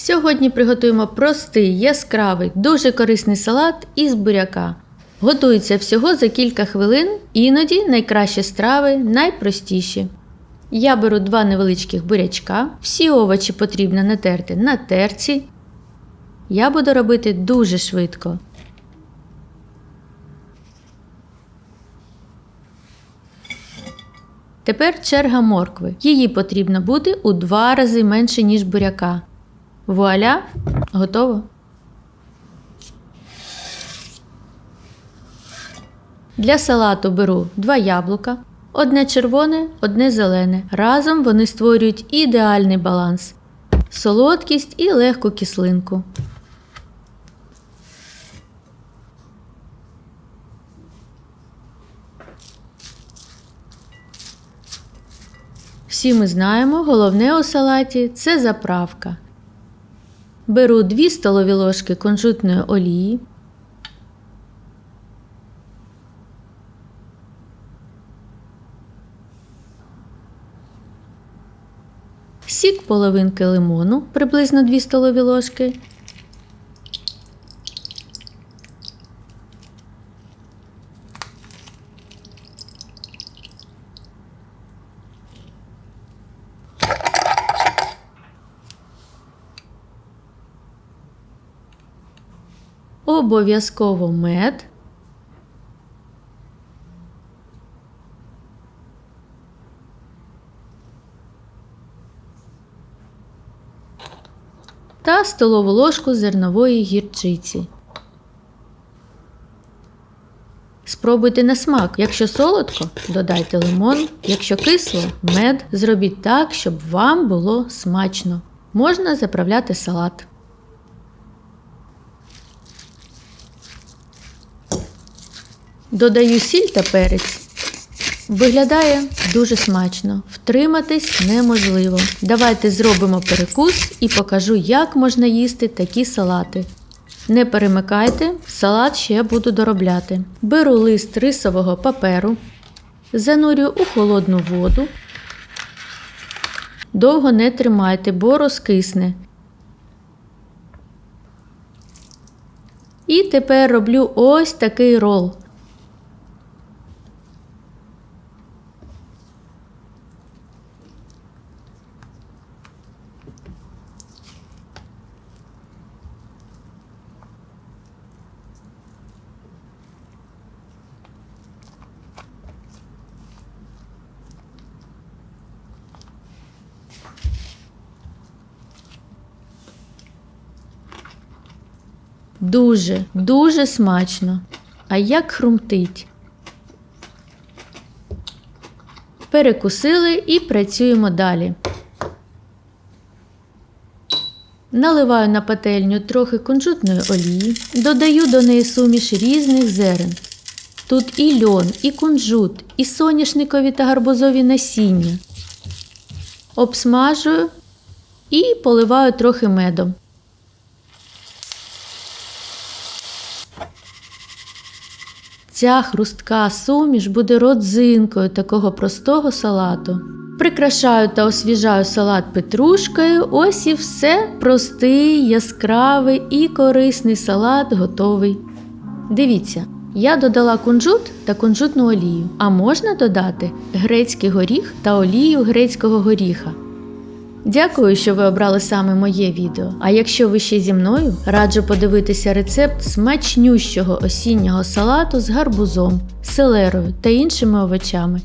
Сьогодні приготуємо простий, яскравий, дуже корисний салат із буряка. Готується всього за кілька хвилин, іноді найкращі страви найпростіші. Я беру два невеличких бурячка, всі овочі потрібно натерти на терці. Я буду робити дуже швидко. Тепер черга моркви. Її потрібно буде у два рази менше, ніж буряка. Вуаля, готово. Для салату беру два яблука, одне червоне, одне зелене. Разом вони створюють ідеальний баланс, солодкість і легку кислинку. Всі ми знаємо, головне у салаті це заправка. Беру 2 столові ложки кунжутної олії. Сік половинки лимону, приблизно 2 столові ложки. Обов'язково мед. Та столову ложку зернової гірчиці. Спробуйте на смак. Якщо солодко, додайте лимон, якщо кисло мед. Зробіть так, щоб вам було смачно. Можна заправляти салат. Додаю сіль та перець. Виглядає дуже смачно. Втриматись неможливо. Давайте зробимо перекус і покажу, як можна їсти такі салати. Не перемикайте, салат ще буду доробляти. Беру лист рисового паперу, занурюю у холодну воду. Довго не тримайте, бо розкисне. І тепер роблю ось такий рол. Дуже, дуже смачно. А як хрумтить. Перекусили і працюємо далі. Наливаю на пательню трохи кунжутної олії, додаю до неї суміш різних зерен. Тут і льон, і кунжут, і соняшникові та гарбузові насіння. Обсмажую і поливаю трохи медом. Ця хрустка суміш буде родзинкою такого простого салату. Прикрашаю та освіжаю салат петрушкою. Ось і все. Простий, яскравий і корисний салат готовий. Дивіться, я додала кунжут та кунжутну олію, а можна додати грецький горіх та олію грецького горіха. Дякую, що ви обрали саме моє відео. А якщо ви ще зі мною, раджу подивитися рецепт смачнющого осіннього салату з гарбузом, селерою та іншими овочами.